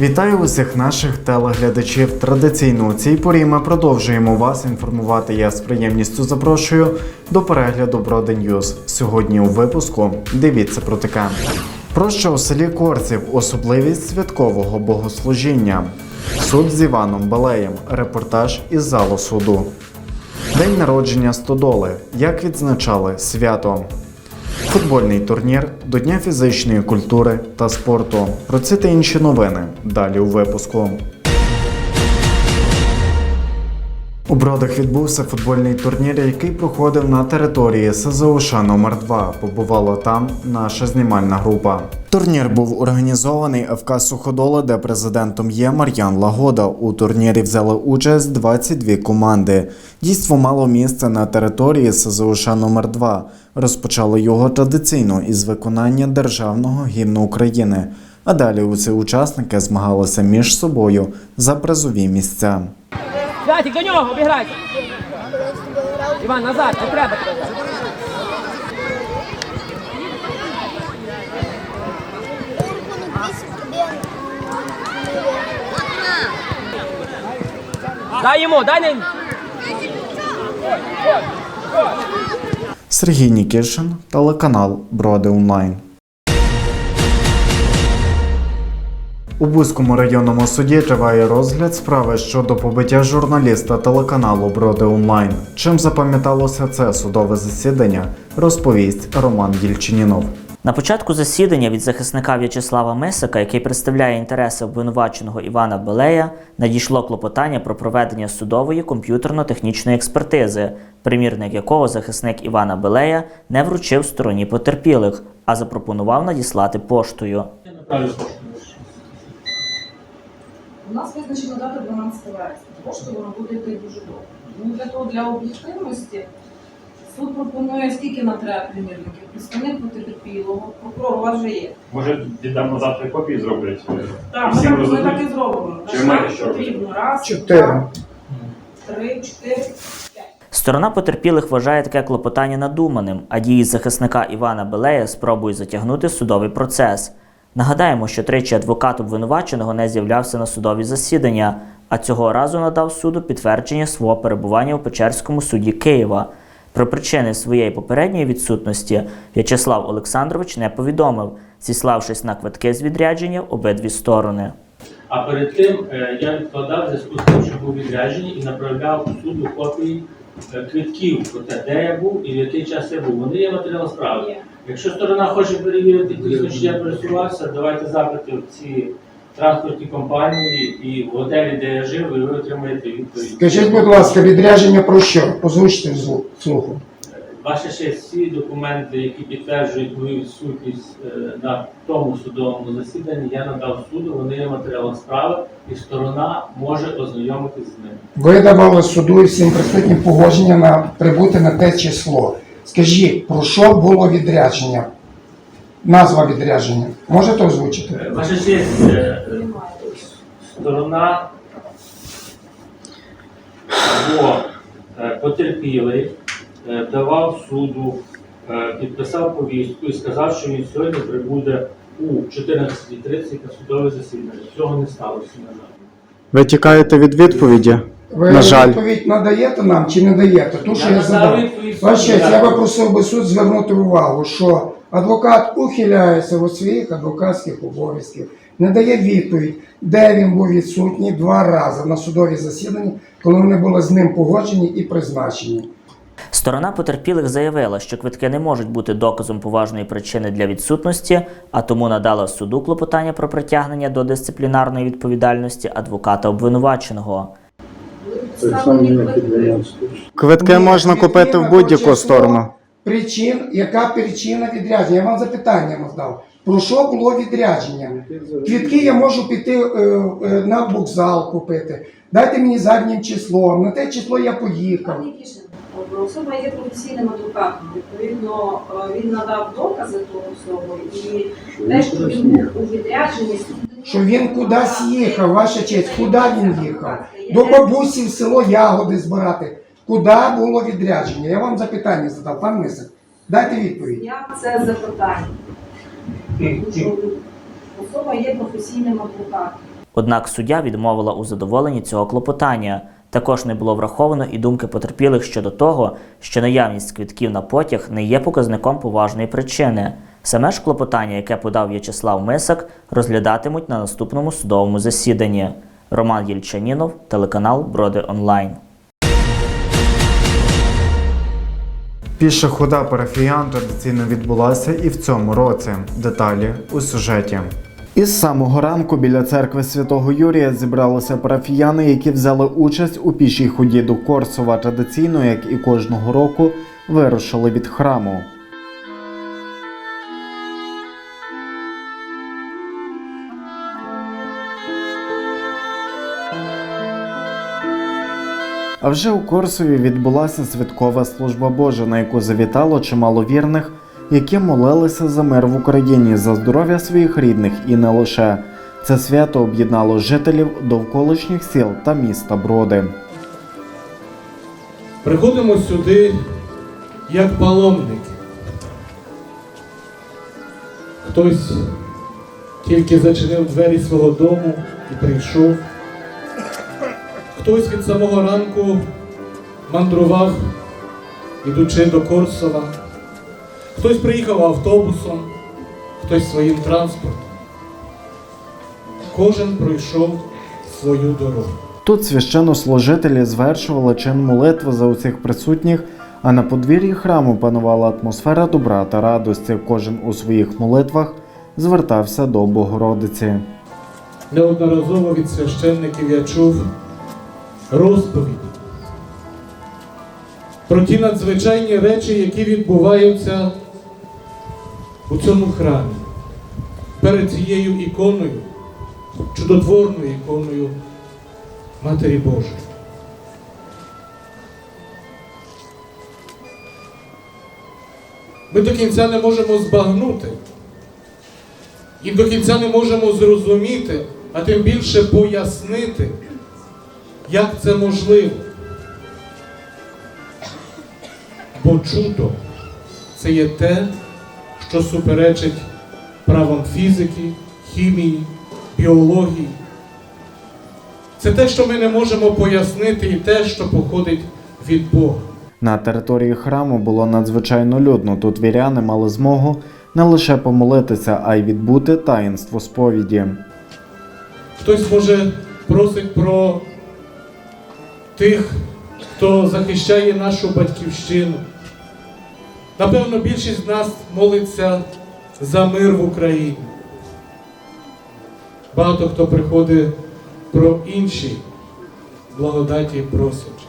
Вітаю усіх наших телеглядачів. Традиційно у цій порі ми продовжуємо вас інформувати. Я з приємністю запрошую до перегляду Броди Ньюз. Сьогодні у випуску дивіться про таке. Про що у селі Корців особливість святкового богослужіння. Суд з Іваном Балеєм. Репортаж із залу суду. День народження Стодоли. Як відзначали свято. Футбольний турнір до Дня фізичної культури та спорту. Про це та інші новини далі у випуску. У Бродах відбувся футбольний турнір, який проходив на території СЗОШ номер 2 Побувала там наша знімальна група. Турнір був організований ФК Суходола, де президентом є Мар'ян Лагода. У турнірі взяли участь 22 команди. Дійство мало місце на території СЗОШ номер 2 Розпочали його традиційно із виконання державного гімну України. А далі усі учасники змагалися між собою за призові місця. Святик, до нього, обіграйся. Іван, назад, не треба. Дай йому, дай не... Сергій Нікішин, телеканал Броди Онлайн. У Бузькому районному суді триває розгляд справи щодо побиття журналіста телеканалу Броди Онлайн. Чим запам'яталося це судове засідання, розповість Роман Єльчинінов. На початку засідання від захисника В'ячеслава Мисика, який представляє інтереси обвинуваченого Івана Белея, надійшло клопотання про проведення судової комп'ютерно-технічної експертизи, примірник якого захисник Івана Белея не вручив стороні потерпілих, а запропонував надіслати поштою. У нас визначена дата 12 вересня. Поштою воно буде йти дуже довго. Тому для того, для об'єктивності, суд пропонує скільки нам треба примірників. Представник потерпілого, прокурор у вас вже є. Може, віддамо завтра копії зроблять? Так, ми так, ми так і зробимо. Чи На маєте що потрібно. Раз, Чотири. два, три, чотири. Сторона потерпілих вважає таке клопотання надуманим, а дії захисника Івана Белея спробують затягнути судовий процес. Нагадаємо, що тричі адвокат обвинуваченого не з'являвся на судові засідання, а цього разу надав суду підтвердження свого перебування у Печерському суді Києва. Про причини своєї попередньої відсутності В'ячеслав Олександрович не повідомив, зіславшись на квитки з відрядження в обидві сторони. А перед тим е, я відкладав зв'язку з тим, що був відряджений і направляв суду копії квитків про те, де я був і в який час я був. Вони є матеріал справи. Якщо сторона хоче перевірити дійсно, чи я пересувався, давайте запити в ці транспортні компанії і в готелі, де я жив, і ви отримаєте відповідь. Скажіть, будь ласка, відрядження про що? Позвучте слуху. Ваші ще всі документи, які підтверджують мою відсутність е, на тому судовому засіданні, я надав суду, вони є матеріалом справи, і сторона може ознайомитись з ними. Ви давали суду і всім присутнім погодження на прибути на те число. Скажіть, про що було відрядження? Назва відрядження. Можете озвучити? Е, Ваша честь, е, сторона або потерпілий давав суду, е, підписав повістку і сказав, що він сьогодні прибуде у 14.30 на судове засідання. Цього не сталося, на жаль. Ви тікаєте від відповіді? Ви На жаль. відповідь надаєте нам чи не даєте? Ту, що Я я задав. честь, я би просив би суд звернути увагу, що адвокат ухиляється від своїх адвокатських обов'язків, не дає відповідь, де він був відсутній два рази на судові засіданні, коли вони були з ним погоджені і призначені. Сторона потерпілих заявила, що квитки не можуть бути доказом поважної причини для відсутності, а тому надала суду клопотання про притягнення до дисциплінарної відповідальності адвоката обвинуваченого. Квитки. Можна купити в будь-яку сторону. Причин, яка причина відрядження? Я вам запитання задав. Про що було відрядження? Квітки я можу піти е, е, на вокзал купити. Дайте мені заднім числом. На те число я поїхав. Нікішин, Особа є професійним адвокатом. Відповідно, е, він надав докази того всього і те, що він був у відрядженні, Що він кудись їхав, ваша честь, куди він їхав? До бабусі в село ягоди збирати. Куди було відрядження? Я вам запитання задав, пан Мисик. Дайте відповідь. Як це запитання? Особа є професійним адвокатом. Однак суддя відмовила у задоволенні цього клопотання. Також не було враховано і думки потерпілих щодо того, що наявність квитків на потяг не є показником поважної причини. Саме ж клопотання, яке подав В'ячеслав Мисак, розглядатимуть на наступному судовому засіданні. Роман Єльчанінов, телеканал Броди Онлайн. Піша хода парафіян традиційно відбулася і в цьому році. Деталі у сюжеті. Із самого ранку біля церкви святого Юрія зібралися парафіяни, які взяли участь у пішій ході до Корсова. Традиційно, як і кожного року, вирушили від храму. А вже у Корсові відбулася святкова служба Божа, на яку завітало чимало вірних, які молилися за мир в Україні, за здоров'я своїх рідних і не лише. Це свято об'єднало жителів довколишніх сіл та міста Броди. Приходимо сюди як паломники. Хтось тільки зачинив двері свого дому і прийшов. Хтось від самого ранку мандрував, ідучи до Корсова. Хтось приїхав автобусом, хтось своїм транспортом. Кожен пройшов свою дорогу. Тут священнослужителі звершували чин молитви за усіх присутніх, а на подвір'ї храму панувала атмосфера добра та радості. Кожен у своїх молитвах звертався до Богородиці. Неодноразово від священників я чув розповідь про ті надзвичайні речі, які відбуваються у цьому храмі перед цією іконою, чудотворною іконою Матері Божої. Ми до кінця не можемо збагнути і до кінця не можемо зрозуміти, а тим більше пояснити, як це можливо. Бо чудо це є те, що суперечить правам фізики, хімії, біології. Це те, що ми не можемо пояснити, і те, що походить від Бога. На території храму було надзвичайно людно. Тут віряни мали змогу не лише помолитися, а й відбути таїнство сповіді. Хтось може просить про тих, хто захищає нашу батьківщину. Напевно, більшість з нас молиться за мир в Україні. Багато хто приходить про інші благодаті просять.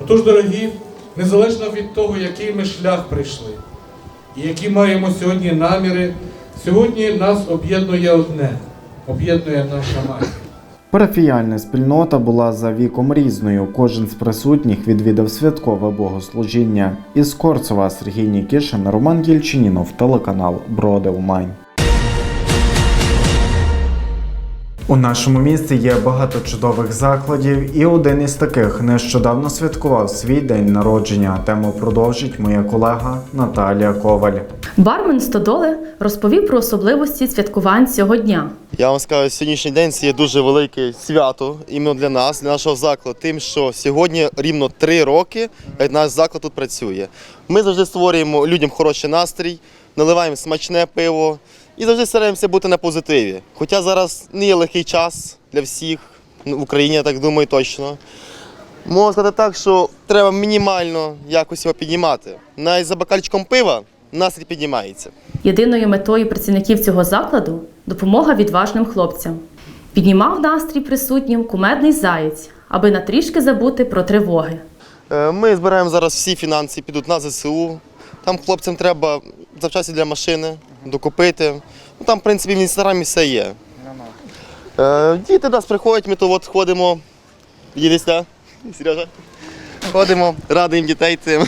Отож, дорогі, незалежно від того, який ми шлях прийшли, і які маємо сьогодні наміри, сьогодні нас об'єднує одне, об'єднує наша матір. Парафіяльна спільнота була за віком різною. Кожен з присутніх відвідав святкове богослужіння. Із Корцова Сергій Нікішин, Роман Єльчинінов, телеканал Броди Онлайн. У нашому місті є багато чудових закладів, і один із таких нещодавно святкував свій день народження. Тему продовжить моя колега Наталія Коваль. Бармен Стодоли розповів про особливості святкувань цього дня. Я вам скажу, сьогоднішній день це є дуже велике свято іменно для нас, для нашого закладу, тим, що сьогодні рівно три роки, наш заклад тут працює. Ми завжди створюємо людям хороший настрій, наливаємо смачне пиво і завжди стараємося бути на позитиві. Хоча зараз не є легкий час для всіх, ну, в Україні, я так думаю, точно. Можна сказати так, що треба мінімально якось його піднімати. Навіть за бокальчиком пива настрій піднімається. Єдиною метою працівників цього закладу допомога відважним хлопцям. Піднімав настрій присутнім кумедний заєць, аби на трішки забути про тривоги. Е, Ми збираємо зараз всі фінанси, підуть на ЗСУ. Там хлопцям треба завчасті для машини докупити. Ну, там, в принципі, в інстаграмі все є. Е, Діти до нас приходять, ми то от ходимо. Їдесь, так? Сережа? ходимо, радуємо дітей цим.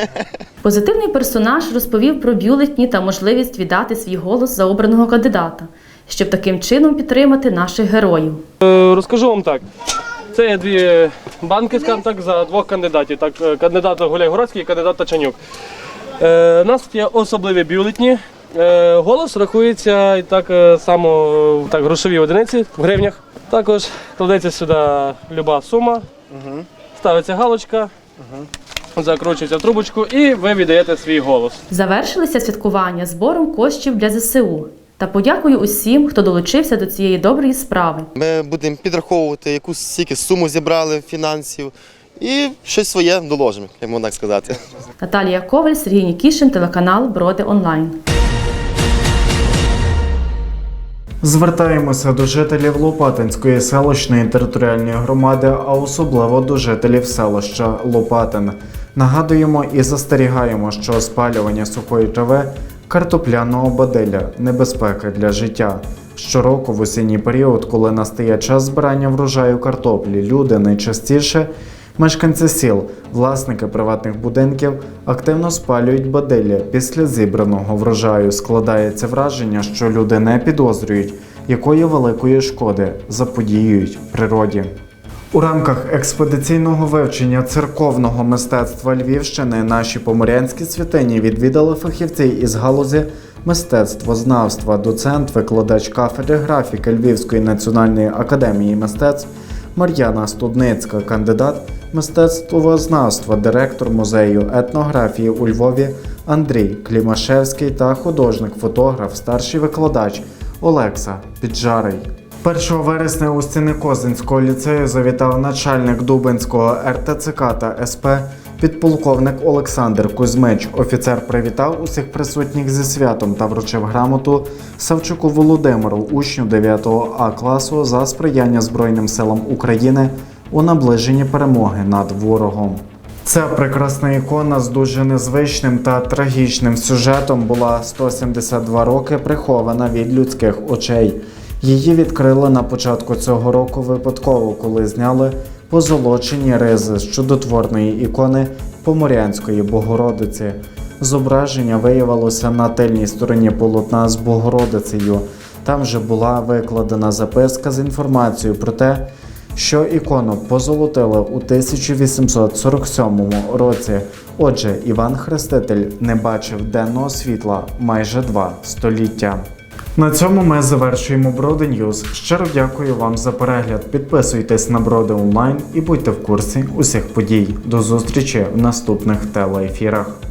Позитивний персонаж розповів про бюлетні та можливість віддати свій голос за обраного кандидата, щоб таким чином підтримати наших героїв. Е, Розкажу вам так. Це є дві банки, скажімо так, за двох кандидатів. Так, е, кандидата Гуляй-Городський і кандидат Тачанюк. Е, у нас є особливі бюлетні. Е, голос рахується і так е, само е, так, грошові одиниці в гривнях. Також кладеться сюди люба сума, ставиться галочка, закручується в трубочку і ви віддаєте свій голос. Завершилися святкування збором коштів для ЗСУ. Та подякую усім, хто долучився до цієї доброї справи. Ми будемо підраховувати, якусь стільки суму зібрали фінансів і щось своє доложимо, як можна так сказати. Наталія Коваль, Сергій Нікішин, телеканал Броди Онлайн. Звертаємося до жителів Лопатинської селищної територіальної громади, а особливо до жителів селища Лопатин. Нагадуємо і застерігаємо, що спалювання сухої трави, картопляного баделя небезпека для життя. Щороку в осінній період, коли настає час збирання врожаю картоплі, люди найчастіше Мешканці сіл, власники приватних будинків активно спалюють бадилля після зібраного врожаю. Складається враження, що люди не підозрюють, якої великої шкоди заподіюють природі. У рамках експедиційного вивчення церковного мистецтва Львівщини наші поморянські святині відвідали фахівці із галузі мистецтвознавства, доцент, викладач кафедри графіки Львівської національної академії мистецтв Мар'яна Студницька, кандидат мистецтвознавства, директор музею етнографії у Львові Андрій Клімашевський та художник-фотограф, старший викладач Олекса Піджарий. 1 вересня у стіни Козинського ліцею завітав начальник Дубинського РТЦК та СП підполковник Олександр Кузьмич. Офіцер привітав усіх присутніх зі святом та вручив грамоту Савчуку Володимиру, учню 9 А класу за сприяння Збройним силам України у наближенні перемоги над ворогом. Ця прекрасна ікона з дуже незвичним та трагічним сюжетом була 172 роки прихована від людських очей. Її відкрили на початку цього року випадково, коли зняли позолочені ризи з чудотворної ікони Поморянської Богородиці. Зображення виявилося на тильній стороні полотна з Богородицею. Там же була викладена записка з інформацією про те, що ікону позолотили у 1847 році. Отже, Іван Хреститель не бачив денного світла майже два століття. На цьому ми завершуємо Броди Ньюз. Щиро дякую вам за перегляд. Підписуйтесь на Броди онлайн і будьте в курсі усіх подій. До зустрічі в наступних телеефірах.